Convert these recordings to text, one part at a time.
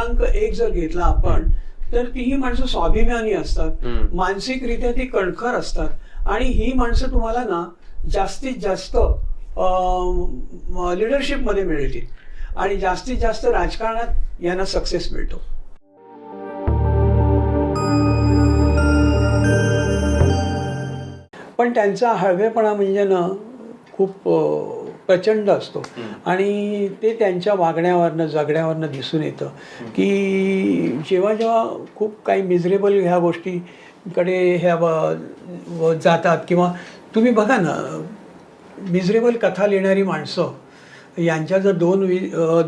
मुलांक एक जर घेतला आपण तर ती ही माणसं स्वाभिमानी असतात. मानसिकरित्या ती कणखर असतात. आणि ही माणसं तुम्हाला ना जास्तीत जास्त लिडरशिपमध्ये मिळतील. आणि जास्तीत जास्त राजकारणात यांना सक्सेस मिळतो. पण त्यांचा हळवेपणा म्हणजे ना खूप प्रचंड असतो. आणि ते त्यांच्या वागण्यावरनं जगण्यावरनं दिसून येतं की जेव्हा जेव्हा खूप काही मिझरेबल ह्या गोष्टीकडे ह्या जातात किंवा तुम्ही बघा ना मिझरेबल कथा लिहिणारी माणसं यांच्या जर दोन वी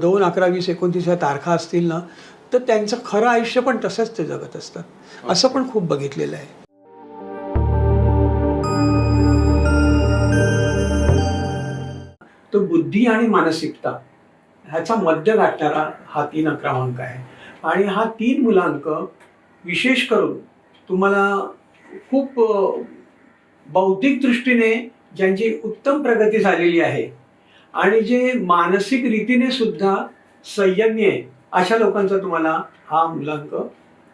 दोन अकरा वीस एकोणतीस ह्या तारखा असतील ना तर त्यांचं खरं आयुष्य पण तसंच ते जगत असतात. असं पण खूप बघितलेलं आहे. तो बुद्धी आणि मानसिकता ह्याचा मध्य गाठणारा हा तीन क्रमांक आहे. आणि हा तीन मुलांक विशेष करून तुम्हाला खूप बौद्धिक दृष्टीने ज्यांची उत्तम प्रगती झालेली आहे आणि जे मानसिक रीतीने सुद्धा संयमी आहे अशा लोकांचा तुम्हाला हा मुलांक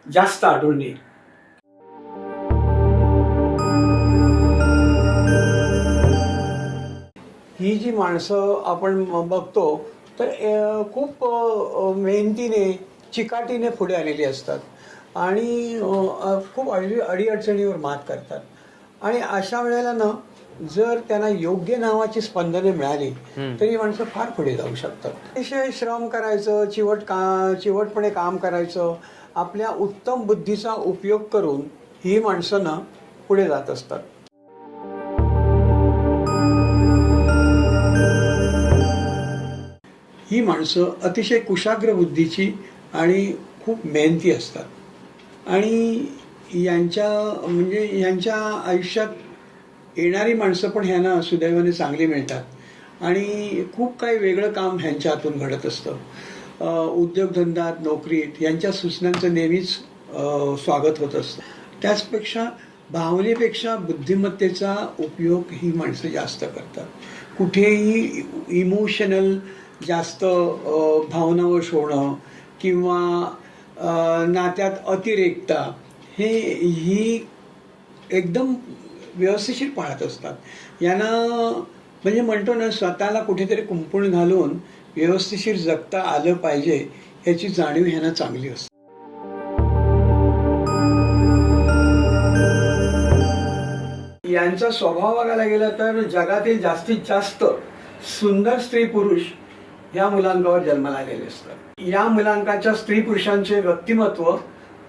जास्त आढळून येईल. जी माणसं आपण बघतो तर खूप मेहनतीने चिकाटीने पुढे आलेली असतात. आणि खूप अडी अडीअडचणीवर मात करतात. आणि अशा वेळेला ना जर त्यांना योग्य नावाची स्पंदने मिळाली तर ही माणसं फार पुढे जाऊ शकतात. अतिशय श्रम करायचं चिवट का चिवटपणे काम करायचं आपल्या उत्तम बुद्धीचा उपयोग करून ही माणसं ना पुढे जात असतात. ही माणसं अतिशय कुशाग्र बुद्धीची आणि खूप मेहनती असतात. आणि यांच्या म्हणजे यांच्या आयुष्यात येणारी माणसं पण ह्यांना सुदैवाने चांगली मिळतात. आणि खूप काही वेगळं काम ह्यांच्या हातून घडत असतं. उद्योगधंदात उद्योगधंद्यात नोकरीत यांच्या सूचनांचं नेहमीच स्वागत होत असतं. त्याचपेक्षा भावनेपेक्षा बुद्धिमत्तेचा उपयोग ही माणसं जास्त करतात. कुठेही इमोशनल जास्त भावना भावनावश होणं किंवा नात्यात अतिरेकता हे ही एकदम व्यवस्थिशीर पाळत असतात. यांना म्हणजे म्हणतो ना स्वतःला कुठेतरी कुंपण घालून व्यवस्थिशीर जगता आलं पाहिजे याची जाणीव ह्यांना चांगली असते. यांचा स्वभाव बघायला गेला तर जगातील जास्तीत जास्त सुंदर स्त्री पुरुष या मुलांकावर जन्माला आलेले असतात. या मुलांकाच्या स्त्री पुरुषांचे व्यक्तिमत्व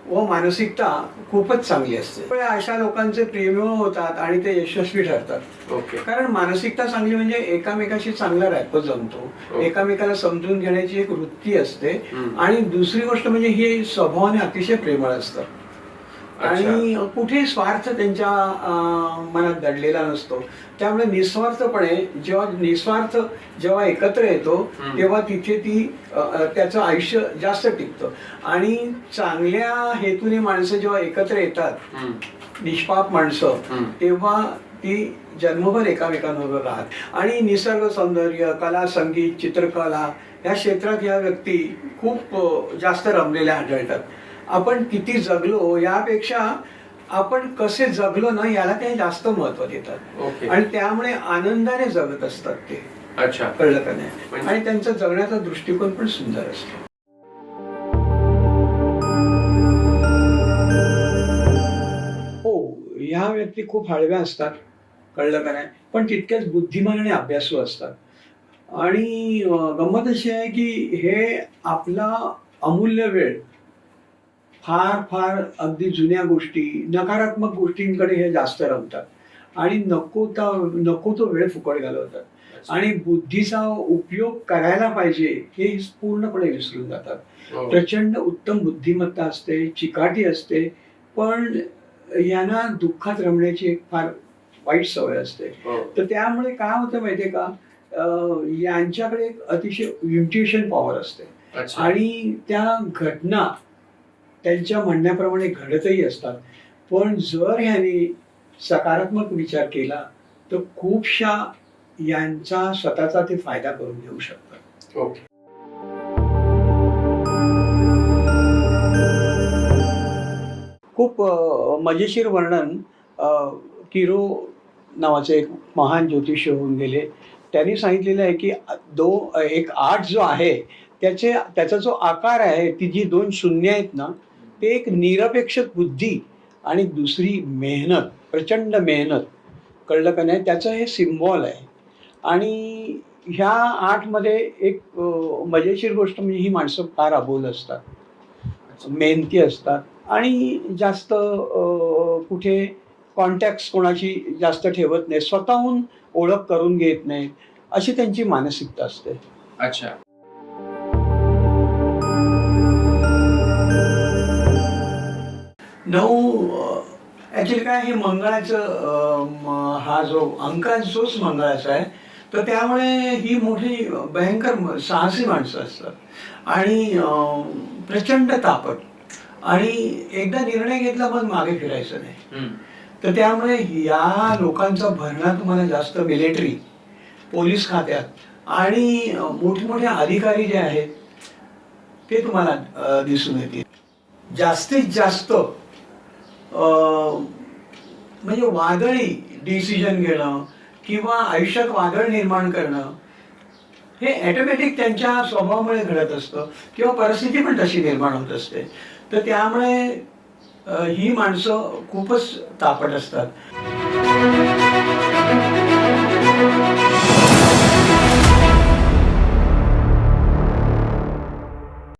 व मानसिकता खूपच चांगली असते. अशा लोकांचे प्रेमविवाह होतात आणि ते यशस्वी ठरतात. ओके. कारण मानसिकता चांगली म्हणजे एकामेकाशी चांगला रॅपो जमतो. एकामेकाला समजून घेण्याची एक वृत्ती असते. आणि दुसरी गोष्ट म्हणजे ही स्वभावाने अतिशय प्रेमळ असतं आणि कुठेही स्वार्थ त्यांच्या मनात दडलेला नसतो त्यामुळे निस्वार्थपणे जेव्हा निस्वार्थ जेव्हा एकत्र येतो. तेव्हा तिथे ती त्याचं आयुष्य जास्त टिकतं आणि चांगल्या हेतूने माणसं जेव्हा एकत्र येतात. निष्पाप माणसं. तेव्हा ती जन्मभर एकामेकांबरोबर राहत आणि निसर्ग सौंदर्य कला संगीत चित्रकला या क्षेत्रात या व्यक्ती खूप जास्त रमलेल्या आढळतात आपण किती जगलो यापेक्षा आपण कसे जगलो ना याला ते जास्त महत्त्व देतात. आणि त्यामुळे आनंदाने जगत असतात ते. अच्छा. कळलं का नाही? म्हणजे- आणि त्यांचा जगण्याचा दृष्टिकोन पण सुंदर असतो. हो ह्या व्यक्ती खूप हळव्या असतात. कळलं का नाही? पण तितक्याच बुद्धिमान आणि अभ्यासू असतात. आणि गंमत अशी आहे की हे आपला अमूल्य वेळ फार फार अगदी जुन्या गोष्टी नकारात्मक गोष्टींकडे हे जास्त रमतात. आणि नको त्या नको तो वेळ फुकट घालवतात. आणि बुद्धीचा उपयोग करायला पाहिजे हे पूर्णपणे विसरून जातात. हो. प्रचंड उत्तम बुद्धिमत्ता असते चिकाटी असते पण यांना दुःखात रमण्याची एक फार वाईट सवय असते. हो. तर त्यामुळे काय होतं माहितीये का? यांच्याकडे एक अतिशय इंट्युशन पॉवर असते. आणि त्या घटना त्यांच्या म्हणण्याप्रमाणे घडतही असतात. पण जर ह्याने सकारात्मक विचार केला तर खूपशा यांचा स्वतःचा ते फायदा करून घेऊ शकतात. ओके. खूप मजेशीर वर्णन किरो नावाचे एक महान ज्योतिष्य होऊन गेले. त्यांनी सांगितलेलं आहे की दो एक आठ जो आहे त्याचे त्याचा जो आकार आहे ती जी दोन शून्य आहेत ना ते एक निरपेक्ष बुद्धी आणि दुसरी मेहनत प्रचंड मेहनत. कळलं का नाही? त्याचं हे सिम्बॉल आहे. आणि ह्या आठमध्ये एक मजेशीर गोष्ट म्हणजे ही माणसं फार अबोल असतात. मेहनती असतात. आणि जास्त कुठे कॉन्टॅक्ट कोणाशी जास्त ठेवत नाही. स्वतःहून ओळख करून घेत नाही अशी त्यांची मानसिकता असते. अच्छा. नऊ ॲक्च्युली काय हे मंगळाचं हा जो अंक आहे तोच मंगळाचा आहे तर त्यामुळे ही मोठी भयंकर साहसी माणसं असतात. आणि प्रचंड तापट. आणि एकदा निर्णय घेतला मग मागे फिरायचं नाही. तर त्यामुळे या लोकांचा भरणा तुम्हाला जास्त मिलिटरी पोलीस खात्यात. आणि मोठमोठे अधिकारी जे आहेत ते तुम्हाला दिसून येतील. जास्तीत जास्त म्हणजे वादळी डिसिजन घेणं किंवा आयुष्यात वादळ निर्माण करणं हे ॲटोमॅटिक त्यांच्या स्वभावामुळे घडत असतं किंवा परिस्थिती पण तशी निर्माण होत असते. तर त्यामुळे ही माणसं खूपच तापट असतात.